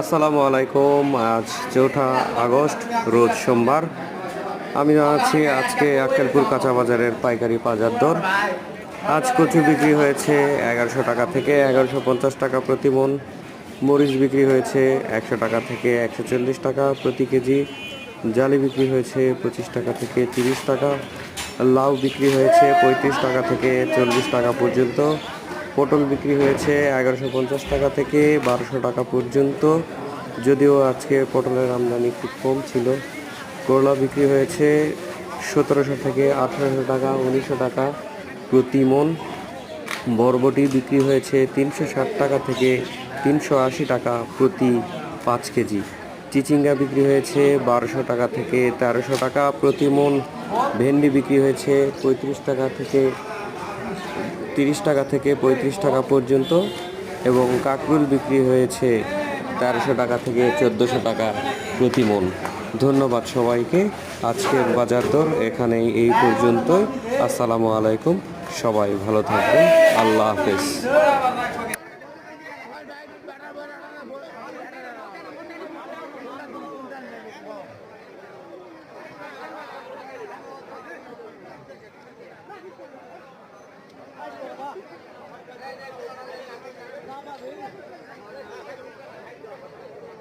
আসসালামু আলাইকুম। আজ চৌঠা আগস্ট, রোজ সোমবার। আমি জানাচ্ছি আজকে আক্কেলপুর কাঁচা বাজারের পাইকারি বাজার দর। আজ কচু বিক্রি হয়েছে এগারোশো টাকা থেকে এগারোশো পঞ্চাশ টাকা প্রতি মন। মরিচ বিক্রি হয়েছে একশো টাকা থেকে একশো চল্লিশ টাকা প্রতি কেজি। জালি বিক্রি হয়েছে পঁচিশ টাকা থেকে তিরিশ টাকা। লাউ বিক্রি হয়েছে পঁয়ত্রিশ টাকা থেকে চল্লিশ টাকা পর্যন্ত। পটল বিক্রি হয়েছে এগারোশো পঞ্চাশ টাকা থেকে বারোশো টাকা পর্যন্ত। যদিও আজকে পটলের আমদানি খুব কম ছিল। করলা বিক্রি হয়েছে সতেরোশো থেকে আঠারোশো টাকা, উনিশশো টাকা প্রতি মন। বরবটি বিক্রি হয়েছে তিনশো ষাট টাকা থেকে তিনশো আশি টাকা প্রতি পাঁচ কেজি। চিচিঙ্গা বিক্রি হয়েছে বারোশো টাকা থেকে তেরোশো টাকা প্রতি মন। ভেন্ডি বিক্রি হয়েছে পঁয়ত্রিশ টাকা থেকে তিরিশ টাকা থেকে পঁয়ত্রিশ টাকা পর্যন্ত এবং কাকরুল বিক্রি হয়েছে তেরোশো টাকা থেকে চোদ্দোশো টাকা প্রতি মন। ধন্যবাদ সবাইকে। আজকের বাজার দর এখানেই এই পর্যন্তই। আসসালামু আলাইকুম। সবাই ভালো থাকবেন। আল্লাহ হাফেজ।